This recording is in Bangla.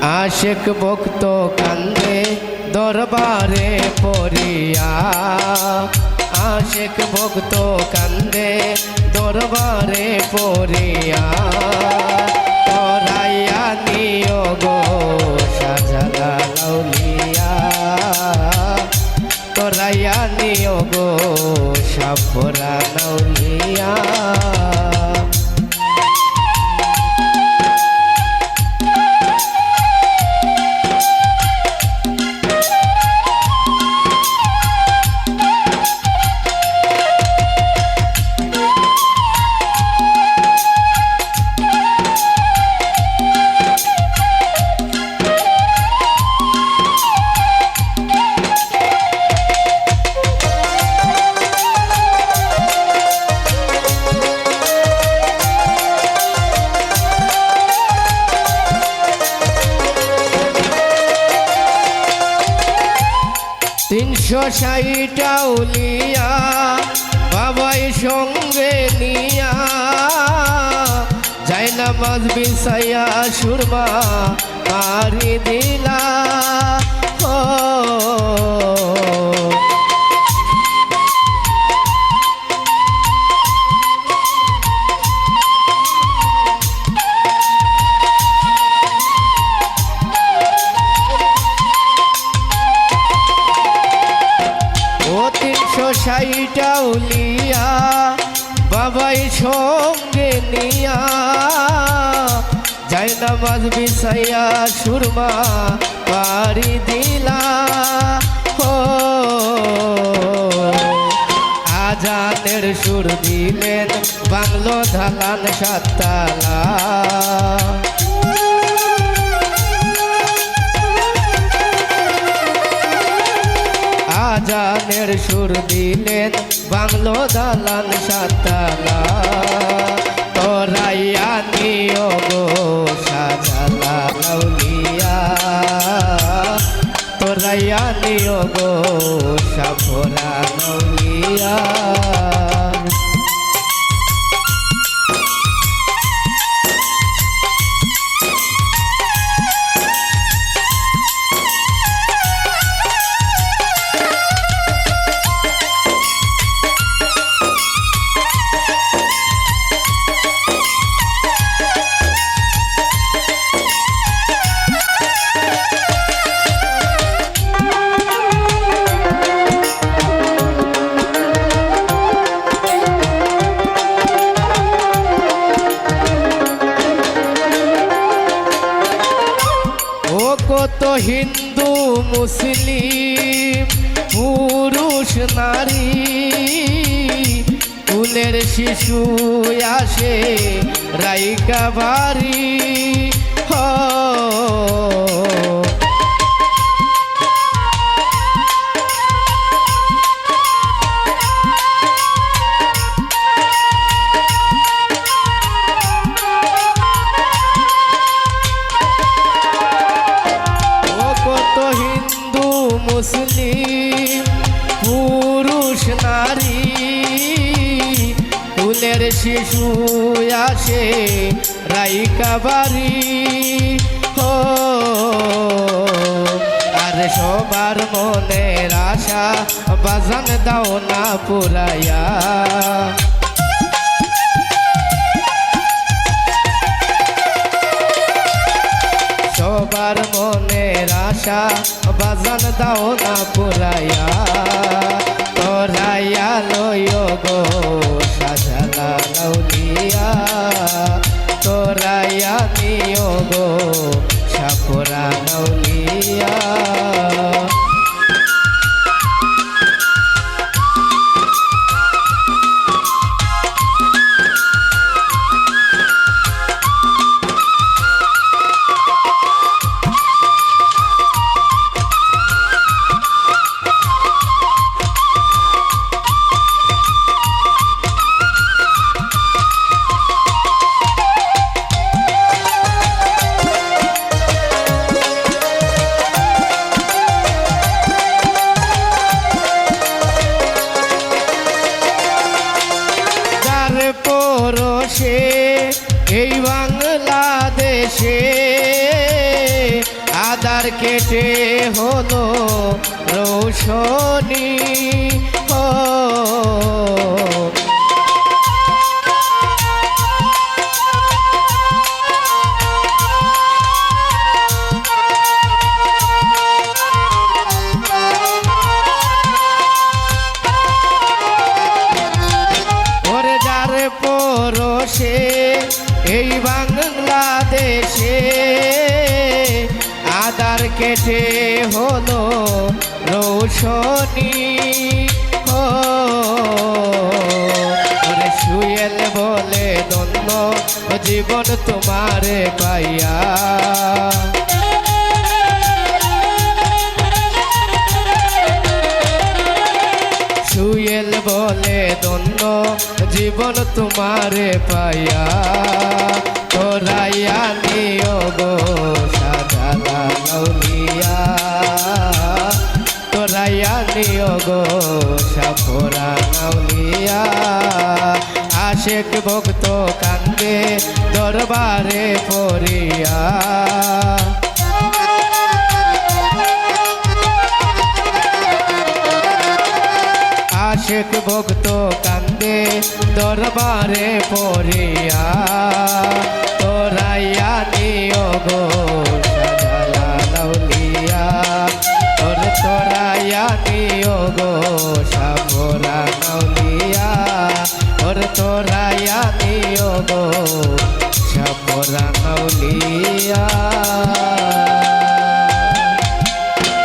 আশেক ভক্ত কান্দে দরবারে পড়িয়া। আশেক ভক্ত কান্দে দরবারে পড়িয়া। তিনশো ষাটটা উলিয়া বাবাই সঙ্গে নিয়া। যাই নামাজ বিছাইয়া সুরমা মারি দিলা। ষাটটা উলিয়া, বাবাই সঙ্গে নিয়া। যাই নামাজ বিছাইয়া সুরমা পারি দিলা। ও, আজানের সুর দিলেন বাংলো ধালান সাততালা। আজানের সুর দিলেন বাংলো দালান সাতালা। তোরাইয়া নিও গো সাজালা লাউলিয়া। তোরাইয়া নিও গো সাফরা লাউলিয়া। কত হিন্দু মুসলিম পুরুষ নারী কুলের শিশু আসে রাইকা বাড়ি। কুলের শিশু আসে, রাইকা বাড়ি। হো, আর সবার মনের আশা বাজান দাও না পুরাইয়া। সবার মনের আশা বাজান দাও না পুরাইয়া। তোরাইয়া লইও গো লাউলিয়া তোরাইয়া নিও গো সাপুরা লাউলিয়া। বসে এই বাংলাদেশে আদার কেটে হলো রৌশনী। আদার কেটে হলো রৌশনি সুয়েল বলে দন্য জীবন তোমারে পাইয়া। সুয়েল বলে দন্য জীবন তোমারে পাইয়া। আশেক ভক্ত কান্দে দরবারে পড়িয়া আশেক ভক্ত কান্দে দরবারে পড়িয়া তোরাইয়া নিও গো সাজালা লাউলিয়া তোর তোরাইয়া নিও গো সাবরা সাগর তোরাইয়া দিও গো সাপরা কাউলিয়া